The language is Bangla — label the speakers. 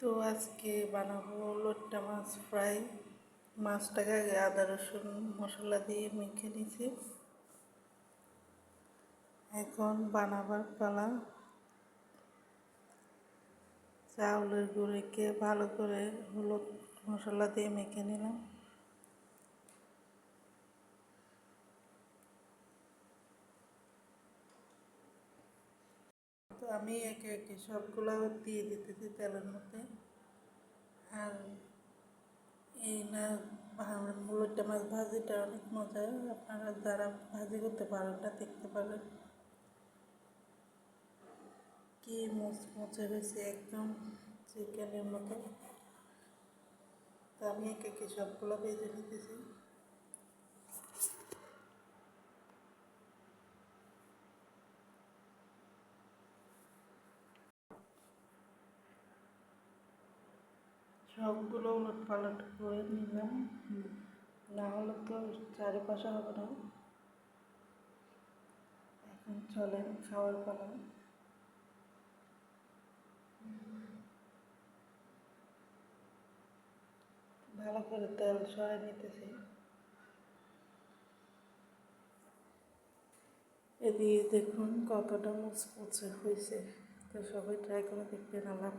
Speaker 1: তো আজকে বানাবো লোট্টা মাছ ফ্রাই। মাছটাকে আগে আদা, রসুন, মশলা দিয়ে মেখে নিছি এখন বানাবার পালা। চাউলের গুঁড়িকে ভালো করে হলুদ মশলা দিয়ে মেখে নিলাম তো আমি একে একে সবগুলো দিয়ে দিতেছি তেলের মধ্যে। আর এই না মুলোটা মাছ ভাজিটা অনেক মজা। আপনারা যারা ভাজি করতে পারেন না, দেখতে পারেন। কি মুচমুচে হয়েছে একদম চিকেনের মতো। তো আমি একে একে সবগুলো ভেজে নিতেছি। সবগুলো উলট পালট করে নিলাম। না হলে তো চারিপাশে হবে না। এখন চলেন খাওয়ার পালা। ভালো করে তেল সরাই নিতেছি। এদিকে দেখুন কতটা মুচমুচে হয়েছে। তো সবাই ট্রাই করে দেখবেন। আল্লাহ